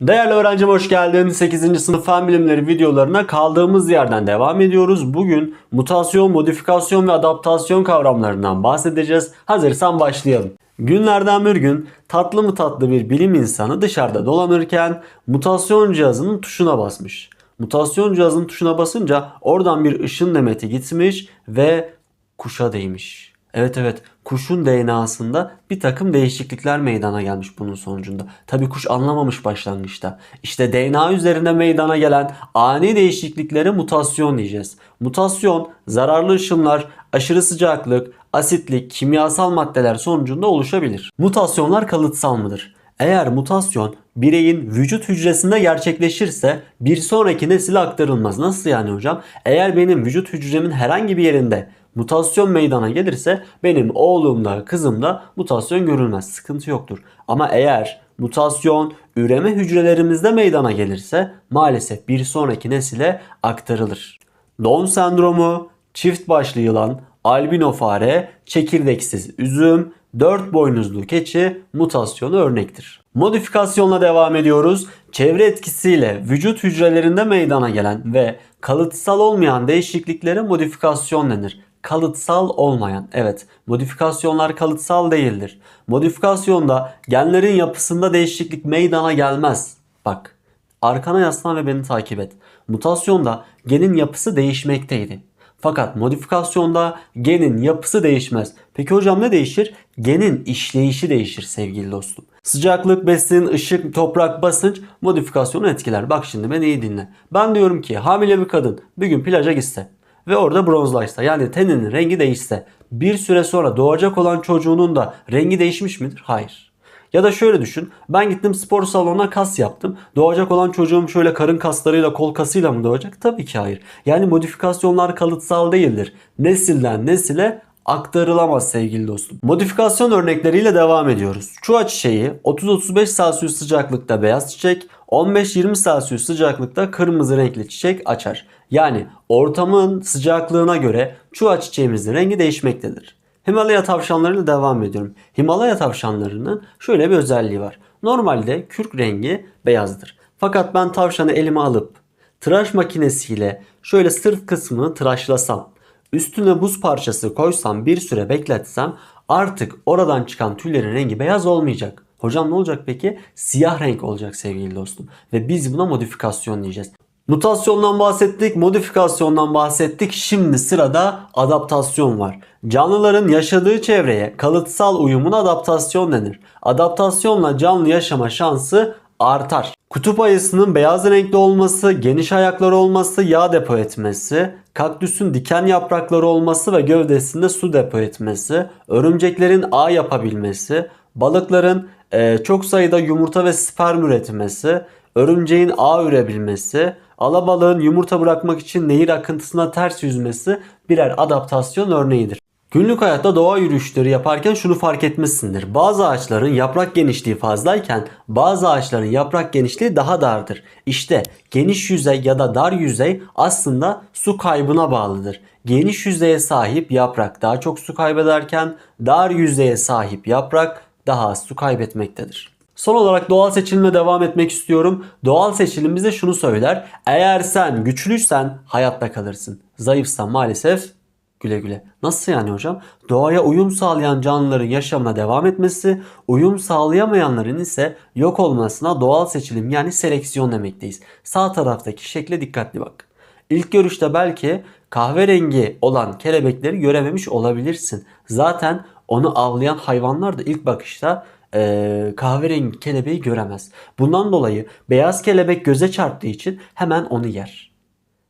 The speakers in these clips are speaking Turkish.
Değerli öğrencim hoş geldin. 8. sınıf fen bilimleri videolarına kaldığımız yerden devam ediyoruz. Bugün mutasyon, modifikasyon ve adaptasyon kavramlarından bahsedeceğiz. Hazırsan başlayalım. Günlerden bir gün tatlı mı tatlı bir bilim insanı dışarıda dolanırken mutasyon cihazının tuşuna basmış. Mutasyon cihazının tuşuna basınca oradan bir ışın demeti gitmiş ve kuşa değmiş. Evet evet kuşun DNA'sında bir takım değişiklikler meydana gelmiş bunun sonucunda. Tabi kuş anlamamış başlangıçta. İşte DNA üzerinde meydana gelen ani değişikliklere mutasyon diyeceğiz. Mutasyon zararlı ışınlar, aşırı sıcaklık, asitlik, kimyasal maddeler sonucunda oluşabilir. Mutasyonlar kalıtsal mıdır? Eğer mutasyon bireyin vücut hücresinde gerçekleşirse bir sonraki nesile aktarılmaz. Nasıl yani hocam? Eğer benim vücut hücremin herhangi bir yerinde mutasyon meydana gelirse benim oğlumda kızımda mutasyon görülmez. Sıkıntı yoktur. Ama eğer mutasyon üreme hücrelerimizde meydana gelirse maalesef bir sonraki nesile aktarılır. Down sendromu, çift başlı yılan, albino fare, çekirdeksiz üzüm, dört boynuzlu keçi mutasyonu örnektir. Modifikasyonla devam ediyoruz. Çevre etkisiyle vücut hücrelerinde meydana gelen ve kalıtsal olmayan değişikliklere modifikasyon denir. Kalıtsal olmayan. Evet, modifikasyonlar kalıtsal değildir. Modifikasyonda genlerin yapısında değişiklik meydana gelmez. Bak, arkana yaslan ve beni takip et. Mutasyonda genin yapısı değişmekteydi. Fakat modifikasyonda genin yapısı değişmez. Peki hocam ne değişir? Genin işleyişi değişir sevgili dostum. Sıcaklık, besin, ışık, toprak, basınç modifikasyonu etkiler. Bak şimdi beni iyi dinle. Ben diyorum ki hamile bir kadın bir gün plaja gitse ve orada bronzlaşsa yani teninin rengi değişse bir süre sonra doğacak olan çocuğunun da rengi değişmiş midir? Hayır. Ya da şöyle düşün. Ben gittim spor salonuna kas yaptım. Doğacak olan çocuğum şöyle karın kaslarıyla kol kasıyla mı doğacak? Tabii ki hayır. Yani modifikasyonlar kalıtsal değildir. Nesilden nesile aktarılamaz sevgili dostum. Modifikasyon örnekleriyle devam ediyoruz. Çuha çiçeği 30-35 Celsius sıcaklıkta beyaz çiçek, 15-20 Celsius sıcaklıkta kırmızı renkli çiçek açar. Yani ortamın sıcaklığına göre çuha çiçeğimizin rengi değişmektedir. Himalaya tavşanlarıyla devam ediyorum. Himalaya tavşanlarının şöyle bir özelliği var. Normalde kürk rengi beyazdır. Fakat ben tavşanı elime alıp tıraş makinesiyle şöyle sırt kısmını tıraşlasam, üstüne buz parçası koysam bir süre bekletsem artık oradan çıkan tüylerin rengi beyaz olmayacak. Hocam ne olacak peki? Siyah renk olacak sevgili dostum. Ve biz buna modifikasyon diyeceğiz. Mutasyondan bahsettik, modifikasyondan bahsettik. Şimdi sırada adaptasyon var. Canlıların yaşadığı çevreye kalıtsal uyumuna adaptasyon denir. Adaptasyonla canlı yaşama şansı artar. Kutup ayısının beyaz renkli olması, geniş ayakları olması, yağ depo etmesi, kaktüsün diken yaprakları olması ve gövdesinde su depo etmesi, örümceklerin ağ yapabilmesi, balıkların e, çok sayıda yumurta ve sperm üretmesi, örümceğin ağ ürebilmesi, alabalığın yumurta bırakmak için nehir akıntısına ters yüzmesi birer adaptasyon örneğidir. Günlük hayatta doğa yürüyüşleri yaparken şunu fark etmişsindir. Bazı ağaçların yaprak genişliği fazlayken bazı ağaçların yaprak genişliği daha dardır. İşte geniş yüzey ya da dar yüzey aslında su kaybına bağlıdır. Geniş yüzeye sahip yaprak daha çok su kaybederken dar yüzeye sahip yaprak daha az su kaybetmektedir. Son olarak doğal seçilime devam etmek istiyorum. Doğal seçilim bize şunu söyler. Eğer sen güçlüysen hayatta kalırsın. Zayıfsan maalesef güle güle. Nasıl yani hocam? Doğaya uyum sağlayan canlıların yaşamına devam etmesi, uyum sağlayamayanların ise yok olmasına doğal seçilim yani seleksiyon demekteyiz. Sağ taraftaki şekle dikkatli bak. İlk görüşte belki kahverengi olan kelebekleri görememiş olabilirsin. Zaten onu avlayan hayvanlar da ilk bakışta e, kahverengi kelebeği göremez. Bundan dolayı beyaz kelebek göze çarptığı için hemen onu yer.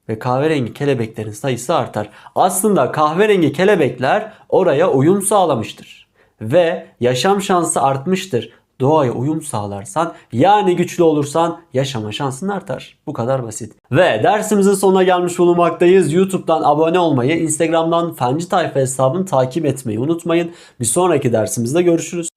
Ve kahverengi kelebeklerin sayısı artar. Aslında kahverengi kelebekler oraya uyum sağlamıştır. Ve yaşam şansı artmıştır. Doğaya uyum sağlarsan yani güçlü olursan yaşama şansın artar. Bu kadar basit. Ve dersimizin sonuna gelmiş bulunmaktayız. YouTube'dan abone olmayı, Instagram'dan Fenci Tayfa hesabını takip etmeyi unutmayın. Bir sonraki dersimizde görüşürüz.